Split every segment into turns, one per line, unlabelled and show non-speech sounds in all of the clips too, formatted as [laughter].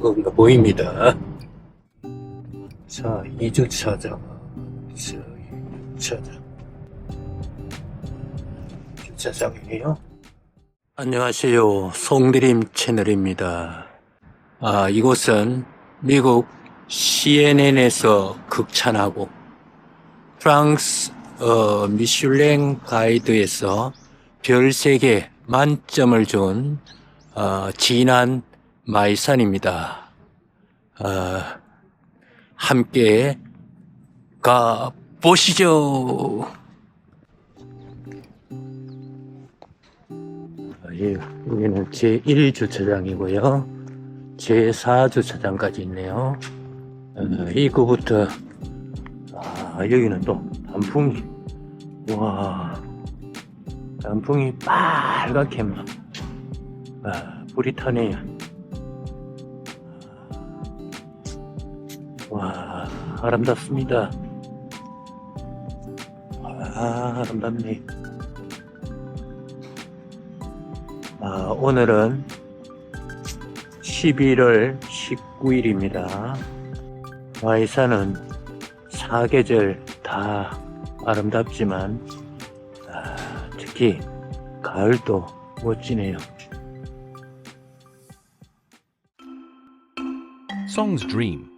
거기가 보입니다. 자, 2주차장. 자, 2주차장. 주차장이에요. 안녕하세요. 송드림 채널입니다. 아, 이곳은 미국 CNN에서 극찬하고 프랑스 어, 미슐랭 가이드에서 별 3개 만점을 준 어, 진한 마이산입니다. 어, 함께 가 보시죠. 아, 예, 여기는 제1 주차장이고요. 제4 주차장까지 있네요. 어, 입구부터 아, 여기는 또 단풍이 와 단풍이 빨갛게 막 아, 불이 타네요. 와 아름답습니다. 아 아름답네. 아, 오늘은 11월 19일입니다. 와이산은 사계절 다 아름답지만 아, 특히 가을도 멋지네요.
Song's Dream.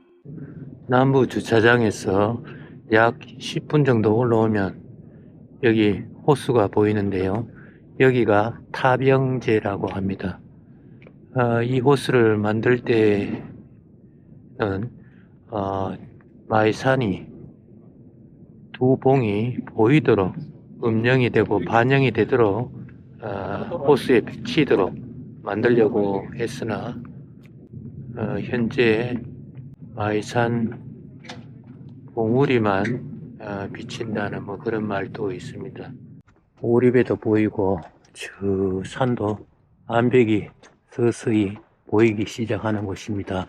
남부 주차장에서 약 10분 정도 올라오면 여기 호수가 보이는데요. 여기가 타병제라고 합니다. 아, 이 호수를 만들 때는 어, 마이산이 두 봉이 보이도록 음영이 되고 반영이 되도록 아, 호수에 비치도록 만들려고 했으나 어, 현재 마이산 봉우리만 어, 비친다는 뭐 그런 말도 있습니다. 오리배도 보이고 저 산도 암벽이 서서히 보이기 시작하는 곳입니다.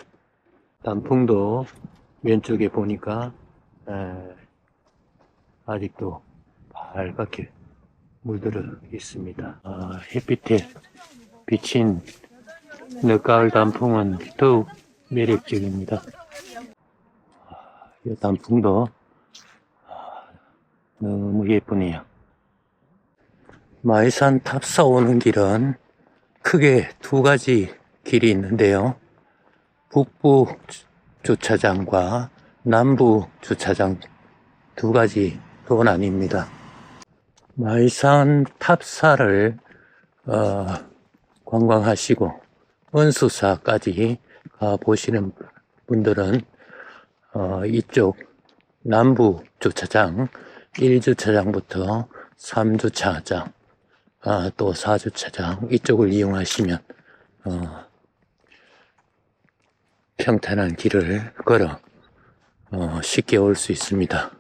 단풍도 왼쪽에 보니까 에, 아직도 빨갛게 물들어 있습니다. 아, 햇빛에 비친 늦가을 단풍은 더욱 매력적입니다. 아, 이 단풍도 아, 너무 예쁘네요. 마이산 탑사 오는 길은 크게 두 가지 길이 있는데요. 북부 주- 주차장과 남부 주차장 두 가지로 나뉩니다. 마이산 탑사를 어, 관광하시고 은수사까지 가 보시는 분들은 어, 이쪽 남부 주차장 1주차장부터 3주차장 아, 또 4주차장 이쪽을 이용하시면 어, 평탄한 길을 걸어 어, 쉽게 올 수 있습니다.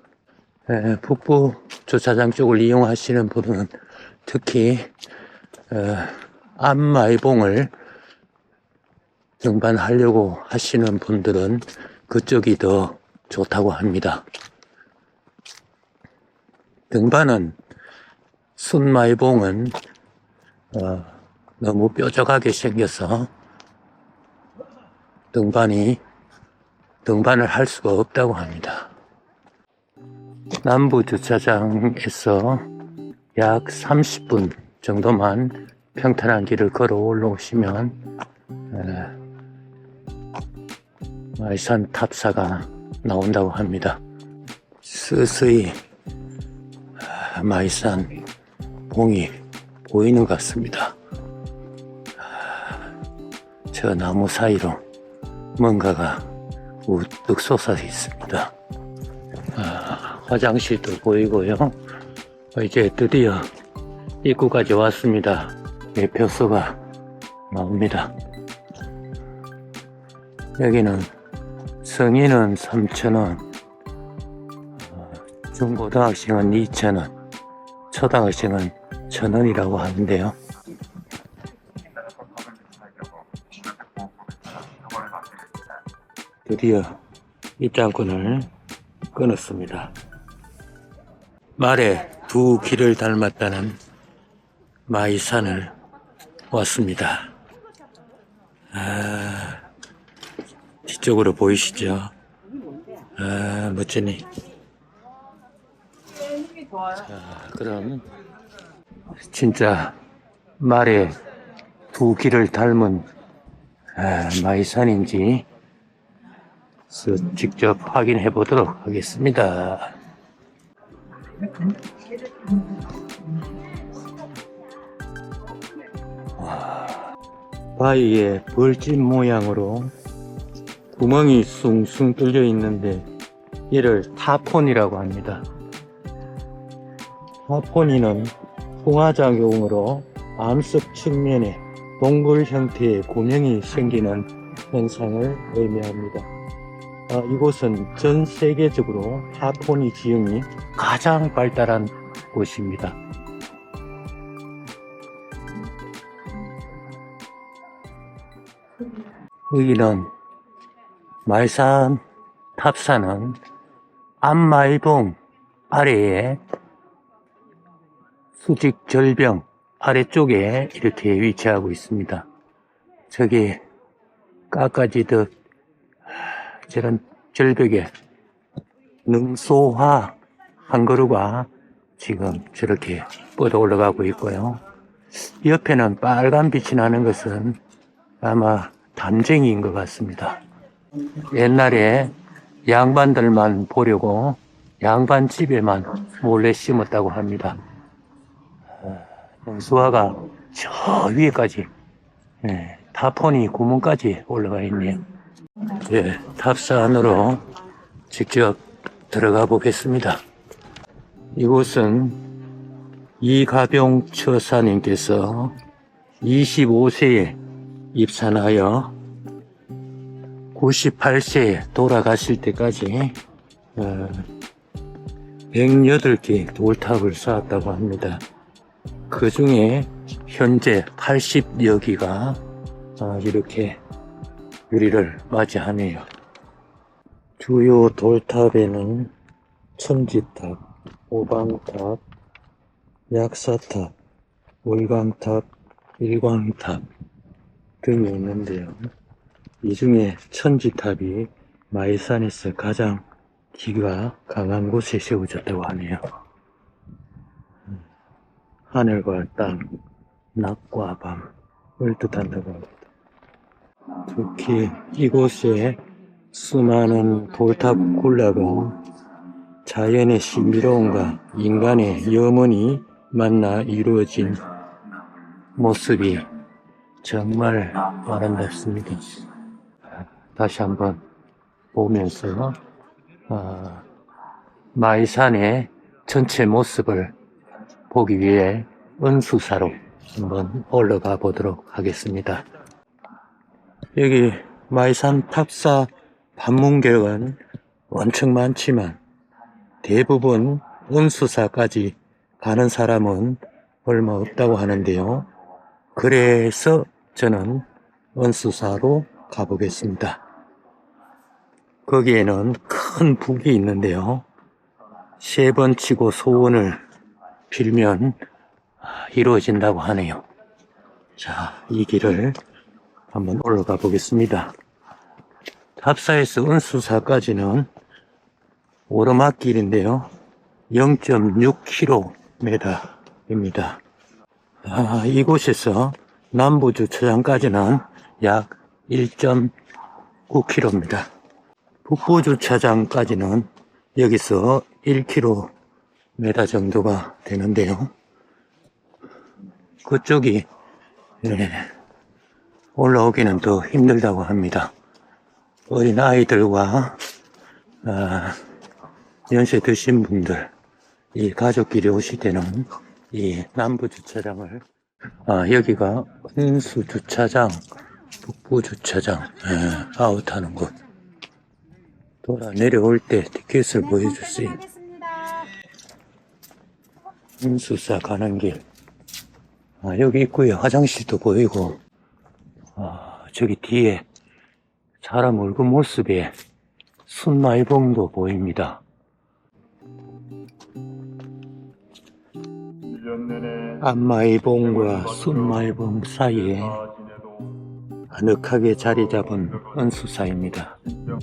에, 북부 주차장 쪽을 이용하시는 분은 특히 어, 안마이봉을 등반하려고 하시는 분들은 그쪽이 더 좋다고 합니다. 등반은 순마이봉은 어, 너무 뾰족하게 생겨서 등반이 등반을 할 수가 없다고 합니다. 남부 주차장에서 약 30분 정도만 평탄한 길을 걸어 올라오시면 에, 마이산 탑사가 나온다고 합니다. 서서히 아, 마이산 봉이 보이는 것 같습니다. 아, 저 나무 사이로 뭔가가 우뚝 솟아 있습니다. 아, 화장실도 보이고요. 이제 드디어 입구까지 왔습니다. 매표소가 나옵니다. 여기는 성인은 3,000원, 어, 중고등학생은 2,000원, 초등학생은 1,000원이라고 하는데요. 드디어 입장권을 끊었습니다. 말에 두 길을 닮았다는 마이산을 왔습니다. 아, 뒤쪽으로 보이시죠? 아, 멋지네. 자, 그럼, 진짜, 말의 두 길을 닮은, 아, 마이산인지, 스- 직접 확인해 보도록 하겠습니다. 바위에 벌집 모양으로 구멍이 숭숭 뚫려 있는데 이를 타포니라고 합니다. 타포니는 풍화작용으로 암석 측면에 동굴 형태의 구멍이 생기는 현상을 의미합니다. 아, 이곳은 전 세계적으로 타포니 지형이 가장 발달한 곳입니다. 여기는 말산 탑산은 안마이봉 아래에 수직 절벽 아래쪽에 이렇게 위치하고 있습니다. 저기 깎아지듯 저런 절벽에 능소화 한 그루가 지금 저렇게 뻗어 올라가고 있고요. 옆에는 빨간 빛이 나는 것은 아마 담쟁이인 것 같습니다. 옛날에 양반들만 보려고 양반 집에만 몰래 심었다고 합니다. 수화가 저 위에까지, 예, 타폰이 구멍까지 올라가 있네요. 예, 탑사 안으로 직접 들어가 보겠습니다. 이곳은 이가병 처사님께서 25세에 입산하여 98세에 돌아가실 때까지 어, 108개 돌탑을 쌓았다고 합니다. 그 중에 현재 80여 기가 어, 이렇게 유리를 맞이하네요. 주요 돌탑에는 천지탑, 오방탑, 약사탑, 월광탑, 일광탑 등이 있는데요. 이 중에 천지탑이 마이산에서 가장 기가 강한 곳에 세워졌다고 하네요. 음, 하늘과 땅, 낮과 밤을 뜻한다고 합니다. 특히 이곳에 수많은 돌탑 군락은 자연의 신비로움과 인간의 염원이 만나 이루어진 모습이 정말 아름답습니다. 다시 한번 보면서 어, 마이산의 전체 모습을 보기 위해 은수사로 한번 올라가 보도록 하겠습니다. 여기 마이산 탑사 반문객은 엄청 많지만 대부분 은수사까지 가는 사람은 얼마 없다고 하는데요. 그래서 저는 은수사로 가보겠습니다. 거기에는 큰 북이 있는데요. 세 번 치고 소원을 빌면 아, 이루어진다고 하네요. 자, 이 길을 한번 올라가 보겠습니다. 탑사에서 은수사까지는 오르막길인데요. 0.6km입니다. 아, 이곳에서 남부주차장까지는 약 1.9km입니다. 북부주차장까지는 여기서 1km 정도가 되는데요. 그쪽이 네, 올라오기는 더 힘들다고 합니다. 어린 아이들과 아, 연세 드신 분들, 이 가족끼리 오실 때는 이 남부 주차장을 아, 여기가 은수 주차장, 북부 주차장 예, 아웃하는 곳. 돌아 내려올 때 티켓을 보여주세요. 은수사 가는 길. 아, 여기 있고요. 화장실도 보이고. 아, 저기 뒤에 사람 얼굴 모습에 순말봉도 보입니다. 안마이봉과 순말봉 사이에 아늑하게 자리 잡은 은수사입니다.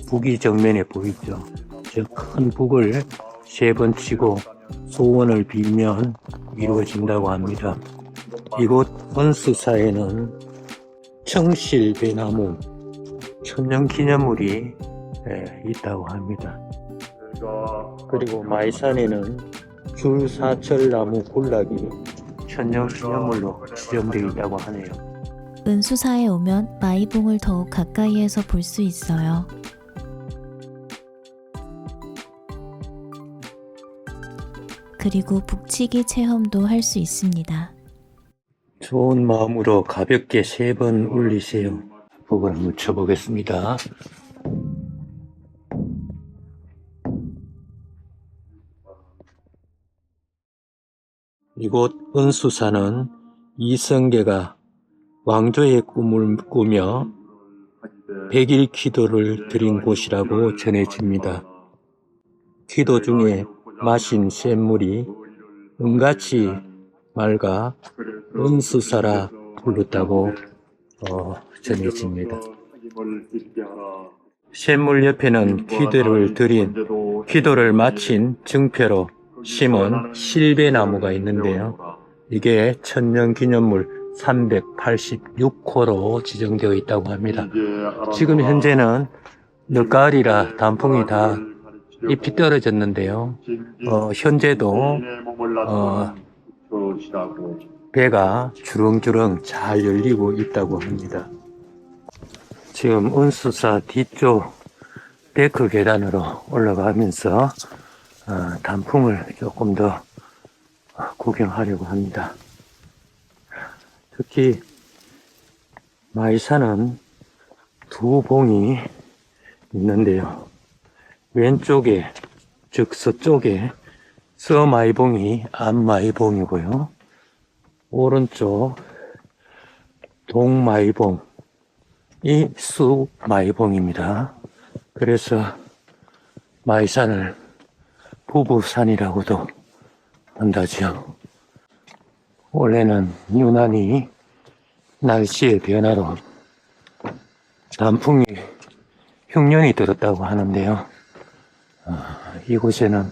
북이 정면에 보이죠? 저 큰 북을 세 번 치고 소원을 빌면 이루어진다고 합니다. 이곳 은수사에는 청실배나무 천년기념물이 예, 있다고 합니다. 그리고 마이산에는 귤사철나무 군락이 천년기념물로 지정되어 있다고 하네요.
은수사에 오면 마이봉을 더욱 가까이에서 볼 수 있어요. 그리고 북치기 체험도 할 수 있습니다.
좋은 마음으로 가볍게 세번 울리세요. 북을 한번 쳐보겠습니다. 이곳 은수사는 이성계가 왕조의 꿈을 꾸며 백일 기도를 드린 곳이라고 전해집니다. 기도 중에 마신 샘물이 은같이 맑아 은수사라 불렀다고 어, 전해집니다. 샘물 옆에는 기도를 드린 기도를 마친 증표로 심은 실배나무가 있는데요. 이게 천년 기념물 386호로 지정되어 있다고 합니다. 지금 현재는 늦가을이라 단풍이 다 잎이 떨어졌는데요. 어, 현재도 어, 배가 주렁주렁 잘 열리고 있다고 합니다. 지금 은수사 뒤쪽 데크 계단으로 올라가면서 어, 단풍을 조금 더 구경하려고 합니다. 특히 마이산은 두 봉이 있는데요. 왼쪽에 즉 서쪽에 서마이봉이 안마이봉이고요. 오른쪽 동마이봉이 수마이봉입니다. 그래서 마이산을 부부산이라고도 한다지요. 올해는 유난히 날씨의 변화로 단풍이 흉년이 들었다고 하는데요. 어, 이곳에는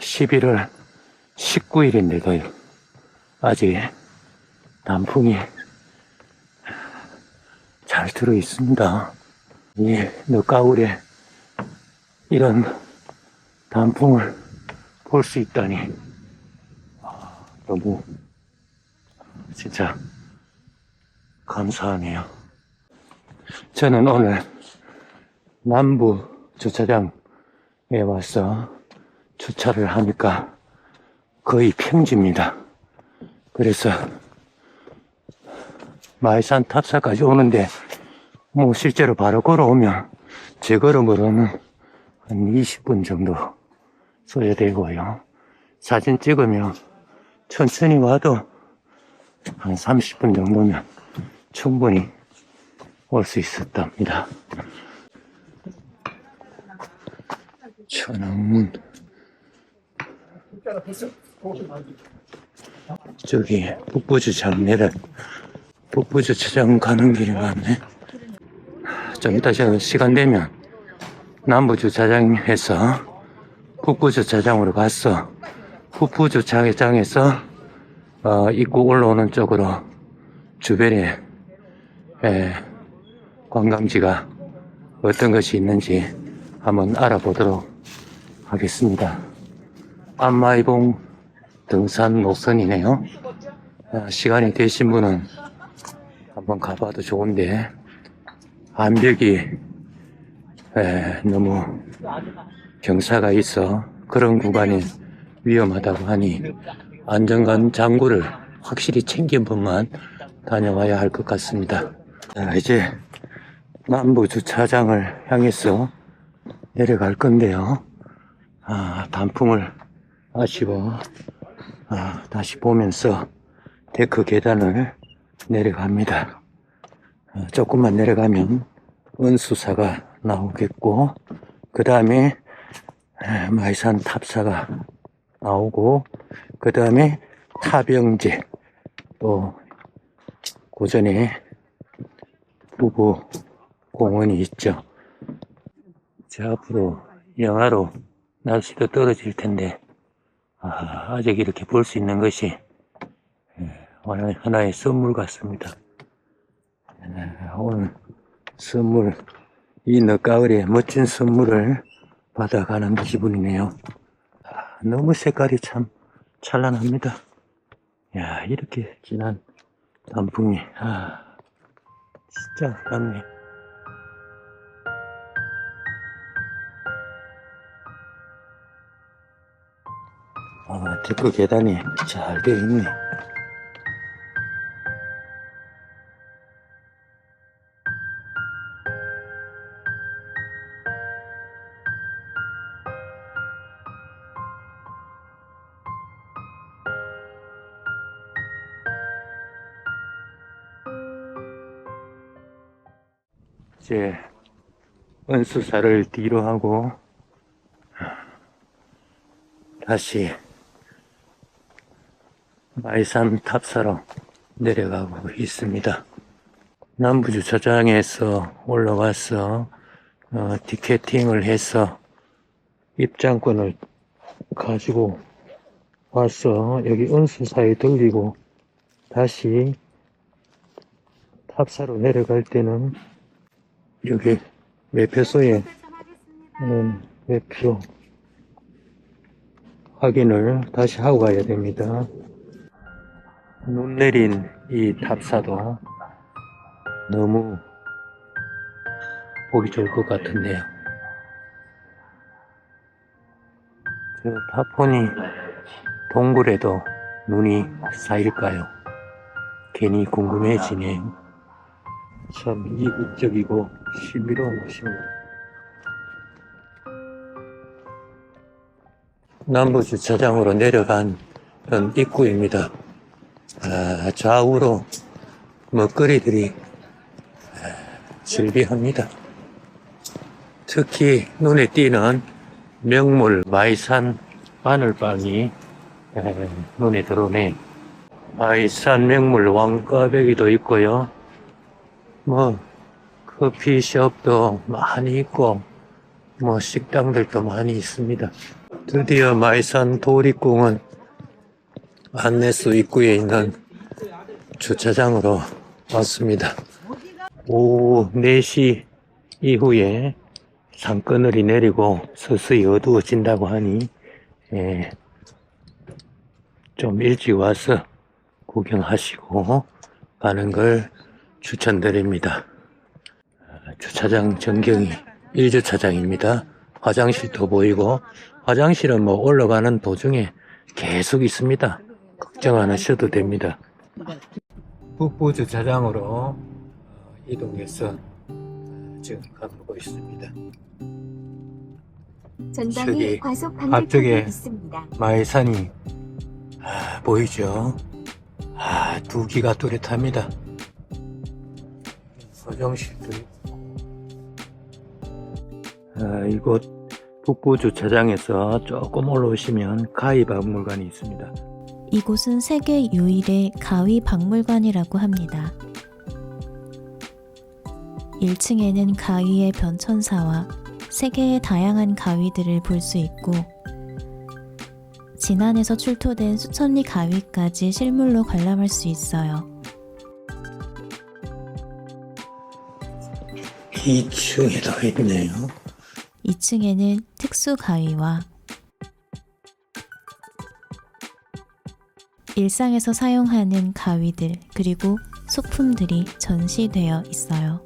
11월 19일인데도요. 아직 단풍이 잘 들어 있습니다. 이 늦가을에 이런 단풍을 볼 수 있다니 아, 너무 진짜 감사하네요. 저는 오늘 남부 주차장에 와서 주차를 하니까 거의 평지입니다. 그래서 마이산 탑사까지 오는데 뭐 실제로 바로 걸어오면 제 걸음으로는 한 20분 정도 소요되고요. 사진 찍으면 천천히 와도 한 30분 정도면 충분히 올 수 있었답니다. 천왕문 저기 북부주차장 내려 북부주차장 가는 길이 맞네. 좀 이따 저 시간 되면 남부주차장에서 북부주차장으로 가서 북부주차장에서 어, 입구 올라오는 쪽으로 주변에 에, 관광지가 어떤 것이 있는지 한번 알아보도록 하겠습니다. 안마이봉 등산 노선이네요. 어, 시간이 되신 분은 한번 가봐도 좋은데 암벽이 에, 너무 경사가 있어 그런 구간이 위험하다고 하니 안전관 장구를 확실히 챙긴 분만 다녀와야 할 것 같습니다. 자, 이제 남부 주차장을 향해서 내려갈 건데요. 아, 단풍을 아쉬워 아, 다시 보면서 데크 계단을 내려갑니다. 어, 조금만 내려가면 은수사가 나오겠고 그 다음에 마이산 탑사가 나오고 그 다음에 타병제 또 고전에 북부부 공원이 있죠. 저 앞으로 영하로 날씨도 떨어질 텐데, 아, 아직 이렇게 볼 수 있는 것이 예, 하나의, 선물 같습니다. 예, 오늘 선물, 이 늦가을에 멋진 선물을 받아가는 기분이네요. 아, 너무 색깔이 참 찬란합니다. 야, 이렇게 진한 단풍이, 아, 진짜 아깝네. 아, 데크 계단이 잘 되어 있네. 수사를 뒤로 하고 다시 마이산 탑사로 내려가고 있습니다. 남부주차장에서 올라와서 어, 티켓팅을 해서 입장권을 가지고 와서 여기 은수사에 들리고 다시 탑사로 내려갈 때는 여기 매표소에 음, 매표 확인을 다시 하고 가야 됩니다. 눈 내린 이 탑사도 너무 보기 좋을 것 같은데요. 저 타폰이 동굴에도 눈이 쌓일까요? 괜히 궁금해지네요. 참 이국적이고 신비로운 곳입니다. 남부주차장으로 내려간 현 입구입니다. 아, 좌우로 먹거리들이 아, 즐비합니다. 특히 눈에 띄는 명물 마이산 마늘빵이 에, 눈에 들어오네. 마이산 명물 왕꽈배기도 있고요. 뭐 커피숍도 많이 있고 뭐 식당들도 많이 있습니다. 드디어 마이산 도립공원 안내소 입구에 있는 주차장으로 왔습니다. 오후 4시 이후에 산그늘이 내리고 서서히 어두워진다고 하니 예, 좀 일찍 와서 구경하시고 가는 걸 추천드립니다. 아, 주차장 전경이 1주차장입니다. 화장실도 보이고 화장실은 뭐 올라가는 도중에 계속 있습니다. 걱정 안 하셔도 됩니다. 북부 주차장으로 어, 이동해서 어, 지금 가보고 있습니다.
전방에 과속
앞쪽에
있습니다.
마이산이 아, 보이죠? 아, 두 기가 뚜렷합니다. 화장실도 있고. 아, 이곳 북부 주차장에서 조금 올라오시면 가희 박물관이 있습니다.
이곳은 세계 유일의 가위 박물관이라고 합니다. 1층에는 가위의 변천사와 세계의 다양한 가위들을 볼 수 있고 진안에서 출토된 수천리 가위까지 실물로 관람할 수 있어요.
2층에도 있네요.
2층에는 특수 가위와 일상에서 사용하는 가위들 그리고 소품들이 전시되어 있어요.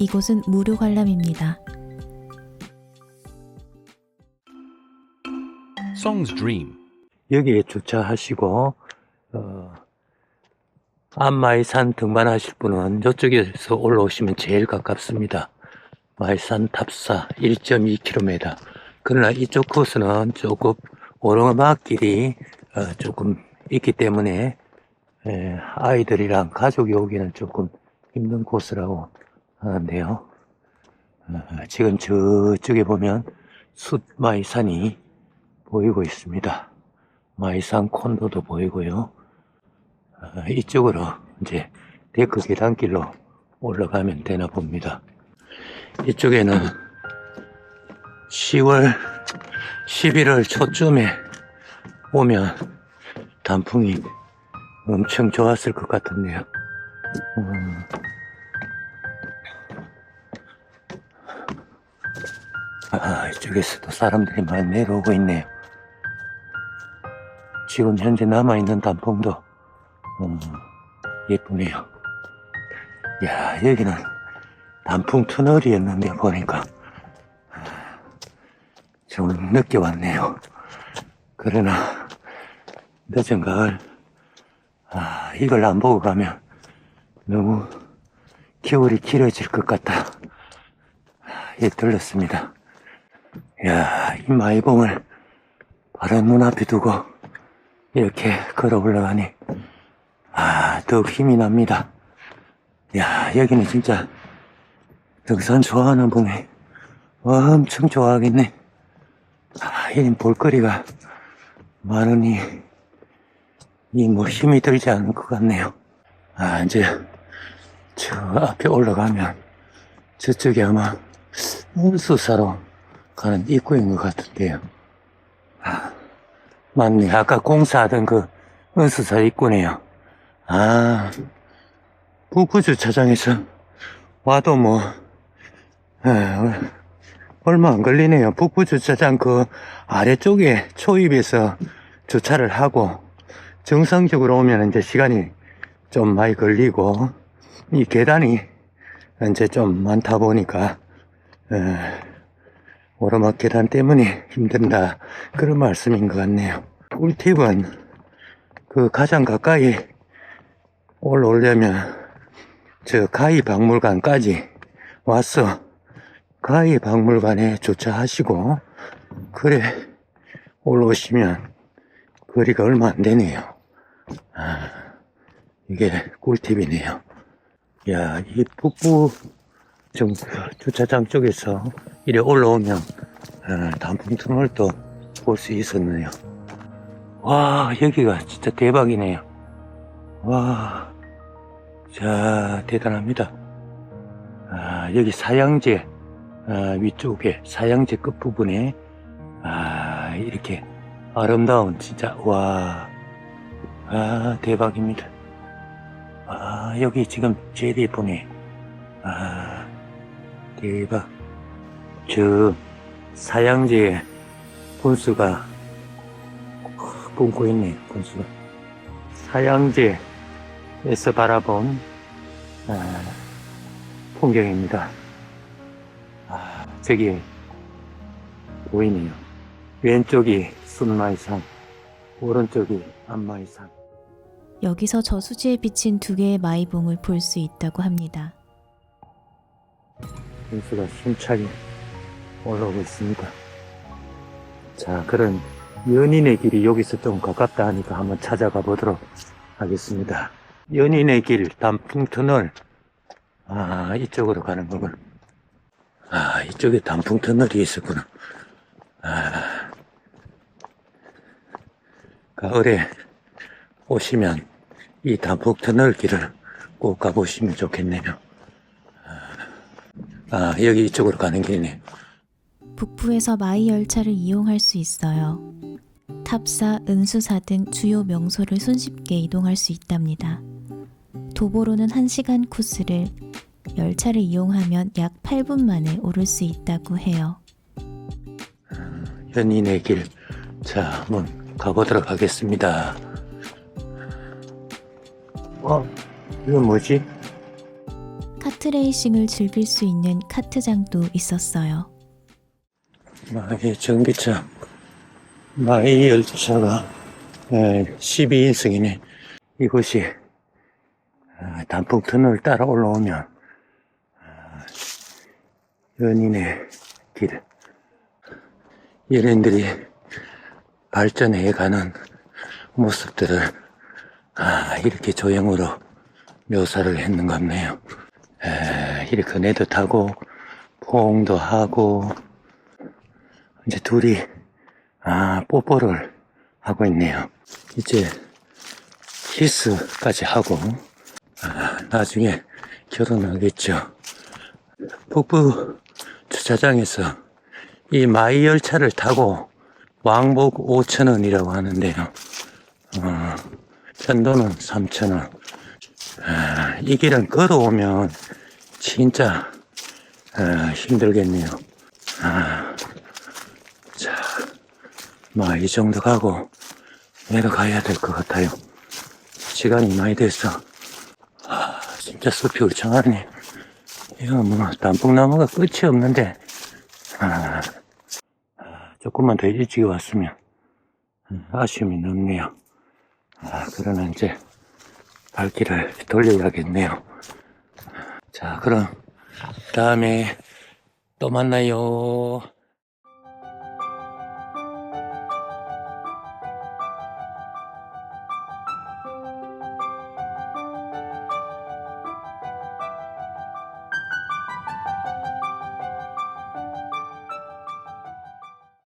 이곳은 무료 관람입니다.
Song's Dream.
여기에 주차하시고 어, 안마이산 등반하실 분은 이쪽에서 올라오시면 제일 가깝습니다. 마이산 탑사 1.2km. 그러나 이쪽 코스는 조금 오르막길이 어, 조금 있기 때문에 에, 아이들이랑 가족이 오기는 조금 힘든 코스라고 하는데요. 어, 지금 저쪽에 보면 숫 마이산이 보이고 있습니다. 마이산 콘도도 보이고요. 아, [laughs] 이쪽으로 이제 데크 계단길로 올라가면 되나 봅니다. 이쪽에는 10월, 11월 초쯤에 오면 단풍이 엄청 좋았을 것 같은데요. 음. 아, 이쪽에서도 사람들이 많이 내려오고 있네요. 지금 현재 남아있는 단풍도, 음, 예쁘네요. 야, 여기는 단풍 터널이었는데 보니까 좀 늦게 왔네요. 그러나 늦은 가을, 아, 이걸 안 보고 가면 너무 겨울이 길어질 것 같다. 예, 들렸습니다. 야, 이 마이봉을 바로 눈앞에 두고 이렇게 걸어 올라가니, 아, 더욱 힘이 납니다. 야, 여기는 진짜 등산 좋아하는 분이 엄청 좋아하겠네. 아, 이 볼거리가 많으니, 이뭐 힘이 들지 않을 것 같네요. 아, 이제 저 앞에 올라가면 저쪽이 아마 운수사로 가는 입구인 것 같은데요. 아, 맞네. 아까 공사하던 그 은수사 입구네요. 아, 북구 주차장에서 와도 뭐, 에, 얼마 안 걸리네요. 북부 주차장 그 아래쪽에 초입에서 주차를 하고 정상적으로 오면 이제 시간이 좀 많이 걸리고 이 계단이 이제 좀 많다 보니까 에, 오르막 계단 때문에 힘든다 그런 말씀인 것 같네요. 꿀팁은 그 가장 가까이 올라오려면 저 가희 박물관까지 와서 가희 박물관에 주차하시고 그래 올라오시면 거리가 얼마 안 되네요. 아, 이게 꿀팁이네요. 야, 이 북부 좀 주차장 쪽에서 이래 올라오면 어, 단풍 터널도 볼 수 있었네요. 와, 여기가 진짜 대박이네요. 와, 자, 대단합니다. 아, 여기 사양제 아, 위쪽에 사양제 끝부분에 아, 이렇게 아름다운 진짜 와, 아, 대박입니다. 아, 여기 지금 예쁘네. 아, 대박. 저 사양제 분수가 뿜고 있네요, 분수가. 사양제 에서 바라본 아, 풍경입니다. 아, 저기 보이네요. 왼쪽이 순마이산, 오른쪽이 안마이산.
여기서 저수지에 비친 두 개의 마이봉을 볼 수 있다고 합니다.
분수가 힘차게 올라오고 있습니다. 자, 그런 연인의 길이 여기서 좀 가깝다 하니까 한번 찾아가 보도록 하겠습니다. 연인의 길, 단풍 터널. 아, 이쪽으로 가는 거군. 아, 이쪽에 단풍 터널이 있었구나. 아, 가을에 오시면 이 단풍 터널 길을 꼭 가보시면 좋겠네요. 아, 여기 이쪽으로 가는 길이네.
북부에서 마이 열차를 이용할 수 있어요. 탑사, 은수사 등 주요 명소를 손쉽게 이동할 수 있답니다. 도보로는 1시간 코스를 열차를 이용하면 약 8분 만에 오를 수 있다고 해요.
연인의 길. 자, 한번 가보도록 하겠습니다. 어, 이건 뭐지?
카트레이싱을 즐길 수 있는 카트장도 있었어요.
마의 전기차. 마의 열차가 12인승이네. 이곳이 아, 단풍 터널 따라 올라오면 아, 연인의 길. 연인들이 발전해 가는 모습들을 아, 이렇게 조형으로 묘사를 했는 것 같네요. 에, 이렇게 그네도 타고 포옹도 하고 이제 둘이 아 뽀뽀를 하고 있네요. 이제 키스까지 하고 아, 나중에 결혼하겠죠. 북부 주차장에서 이 마이 열차를 타고 왕복 5천원이라고 하는데요. 어, 편도는 3천원. 아, 이 길은 걸어오면 진짜 아, 힘들겠네요. 아, 자, 뭐 이 정도 가고 내려가야 될 것 같아요. 시간이 많이 돼서 아, 진짜 숲이 울창하네. 이거 뭐 단풍나무가 끝이 없는데 아, 아, 조금만 더 일찍 왔으면 음, 아쉬움이 넘네요. 아, 그러나 이제 발길을 돌려야겠네요. 자, 그럼 다음에 또 만나요.